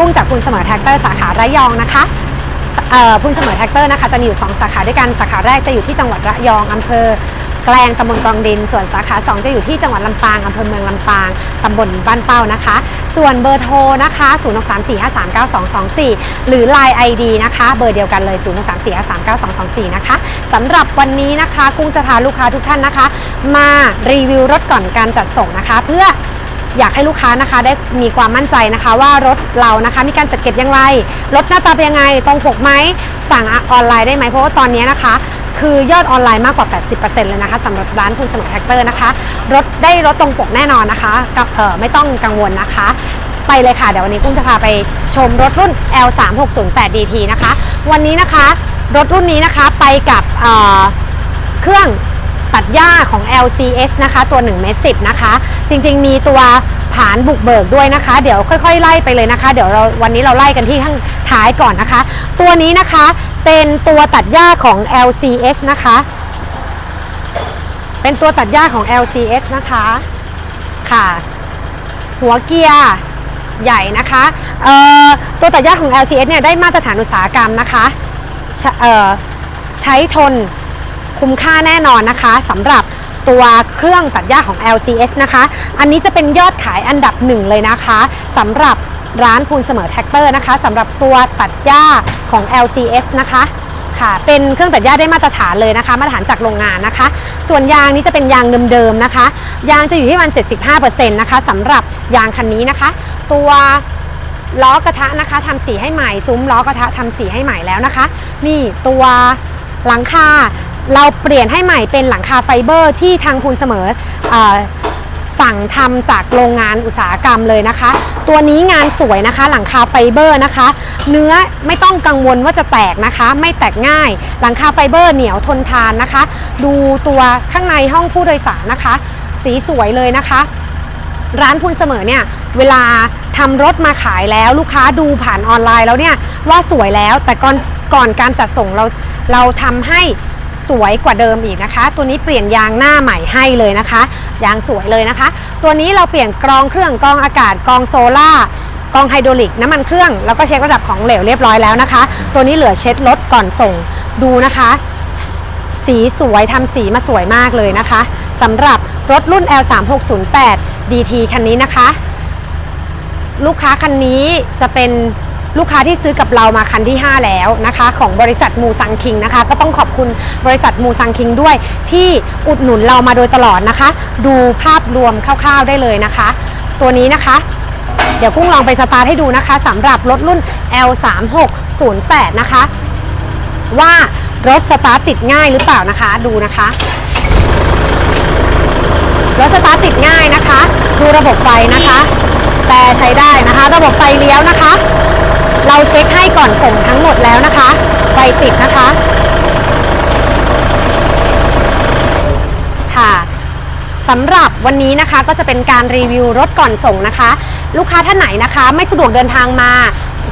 กุ้งจากคุณเสมอแท็กเตอร์สาขาระยองนะคะเอ่อคุณเสมอแท็กเตอร์นะคะจะมีอยู่ 2 สาขาด้วยกันสาขาแรกจะอยู่ที่จังหวัดระยองอำเภอแกลงตำบลกองดิน ส่วนสาขา 2 จะอยู่ที่จังหวัดลำปางอำเภอเมืองลำปางตำบลบ้านเป้านะคะ ส่วนเบอร์โทรนะคะ0 6 3 4 5 3 9 2 2 4 หรือ Line ID นะคะ เบอร์เดียวกันเลย 0 6 3 4 5 3 9 2 2 4 นะคะสำหรับวันนี้นะคะ กุ้งจะพาลูกค้าทุกท่านนะคะ มารีวิวรถก่อนการจัดส่งนะคะ เพื่อ อยากให้ลูกค้านะคะได้มีความมั่นใจนะคะว่ารถเรานะคะมีการจัดเก็บอย่างไร รถหน้าตาเป็นยังไงตรงปกไหมสั่งออนไลน์ได้ไหมเพราะว่าตอนนี้นะคะ คือยอดออนไลน์มากกว่า 80%เลยนะคะสำหรับร้านคุณสมัยแท็กเตอร์นะคะ รถได้รถตรงปกแน่นอนนะคะกับเออไม่ต้องกังวลนะคะ ไปเลยค่ะ เดี๋ยววันนี้กุ้งจะพาไปชมรถรุ่น L3608DT นะคะ วันนี้นะคะ รถรุ่นนี้นะคะไปกับเเครื่อง ตัดหญ้าของ LCS นะคะ ตัว1เมตร10นะคะ จริงๆ มีตัวผานบุกเบิกด้วยนะคะ เดี๋ยวค่อยๆ ไล่ไปเลยนะคะ เดี๋ยวเราวันนี้เราไล่กันที่ข้างท้ายก่อนนะคะ ตัวนี้นะคะเป็นตัวตัดหญ้าของ LCS นะคะ เป็นตัวตัดหญ้าของ LCS นะคะค่ะ หัวเกียร์ใหญ่นะคะเอ่อตัวตัดหญ้าของ LCS เนี่ยได้มาตรฐานอุตสาหกรรมนะคะเอ่อใช้ทน คุ้มค่าแน่นอนนะคะสำหรับตัวเครื่องตัดหญ้าของ LCS นะคะ อันนี้จะเป็นยอดขายอันดับหนึ่งเลยนะคะสำหรับร้านพูนเสมอแท็กเตอร์นะคะสำหรับตัวตัดหญ้าของ LCS นะคะค่ะเป็นเครื่องตัดหญ้าได้มาตรฐานเลยนะคะมาตรฐานจากโรงงานนะคะ ส่วนยางนี้จะเป็นยางเดิมๆนะคะ ยางจะอยู่ที่ประมาณ75%นะคะสำหรับยางคันนี้นะคะ ตัวล้อกระทะนะคะทำสีให้ใหม่ซุ้มล้อกระทะทำสีให้ใหม่แล้วนะคะ นี่ตัวหลังคา เราเปลี่ยนให้ใหม่เป็นหลังคาไฟเบอร์ที่ทางพูนเสมอออสั่งทำจากโรงงานอุตสาหกรรมเลยนะคะ ตัวนี้งานสวยนะคะ หลังคาไฟเบอร์นะคะ เนื้อไม่ต้องกังวลว่าจะแตกนะคะ ไม่แตกง่าย หลังคาไฟเบอร์เหนียวทนทานนะคะ ดูตัวข้างในห้องผู้โดยสารนะคะ สีสวยเลยนะคะ ร้านพูนเสมอเนี่ยเวลาทำรถมาขายแล้วลูกค้าดูผ่านออนไลน์แล้วเนี่ยว่าสวยแล้วแต่ก่อนก่อนการจัดส่งเราเราทำให้ สวยกว่าเดิมอีกนะคะ ตัวนี้เปลี่ยนยางหน้าใหม่ให้เลยนะคะ ยางสวยเลยนะคะ ตัวนี้เราเปลี่ยนกรองเครื่องกรองอากาศกรองโซล่ากรองไฮดรอลิกน้ำมันเครื่องแล้วก็เช็คระดับของเหลวเรียบร้อยแล้วนะคะ ตัวนี้เหลือเช็ดรถก่อนส่งดูนะคะ สีสวยทำสีมาสวยมากเลยนะคะสำหรับรถรุ่น L3608 DT คันนี้นะคะ ลูกค้าคันนี้จะเป็น ลูกค้าที่ซื้อกับเรามาคันที่ 5 แล้วนะคะ ของบริษัทมูซังคิงนะคะ ก็ต้องขอบคุณบริษัทมูซังคิงด้วย ที่อุดหนุนเรามาโดยตลอดนะคะ ดูภาพรวมคร่าวๆได้เลยนะคะ ตัวนี้นะคะ เดี๋ยวกุ้งลองไปสตาร์ทให้ดูนะคะสำหรับรถรุ่น L3608 นะคะ ว่ารถสตาร์ทติดง่ายหรือเปล่านะคะ ดูนะคะรถสตาร์ทติดง่ายนะคะ ดูระบบไฟนะคะ แต่ใช้ได้นะคะ ระบบไฟเลี้ยวนะคะ เราเช็คให้ก่อนส่งทั้งหมดแล้วนะคะไฟติดนะคะ ค่ะสำหรับวันนี้นะคะก็จะเป็นการรีวิวรถก่อนส่งนะคะ ลูกค้าท่านไหนนะคะ ไม่สะดวกเดินทางมา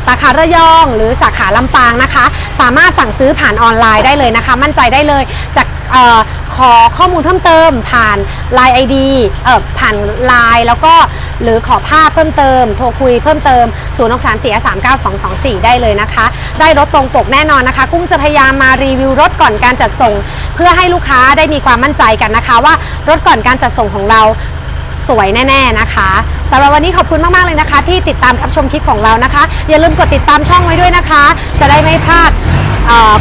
สาขาระยองหรือสาขาลำปางนะคะ สามารถสั่งซื้อผ่านออนไลน์ได้เลยนะคะ มั่นใจได้เลยจากออขอข้อมูลเพิ่มเติมผ่าน Line ID เอ่อผ่าน Line แล้วก็ หรือขอภาพเพิ่มเติม โทรคุยเพิ่มเติม 0 6 3 4 3 9 2 2 4 ได้เลยนะคะ ได้รถตรงปกแน่นอนนะคะ กุ้งจะพยายามมารีวิวรถก่อนการจัดส่ง เพื่อให้ลูกค้าได้มีความมั่นใจกันนะคะ ว่ารถก่อนการจัดส่งของเราสวยแน่ๆนะคะสำหรับวันนี้ขอบคุณมากๆเลยนะคะ ที่ติดตามรับชมคลิปของเรานะคะ อย่าลืมกดติดตามช่องไว้ด้วยนะคะ จะได้ไม่พลาด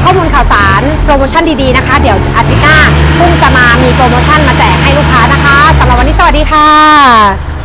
ข้อมูลข่าวสารโปรโมชั่นดีๆนะคะ เดี๋ยวอาทิตย์หน้าพุ่งจะมามีโปรโมชั่นมาแจกให้ลูกค้านะคะสำหรับวันนี้สวัสดีค่ะ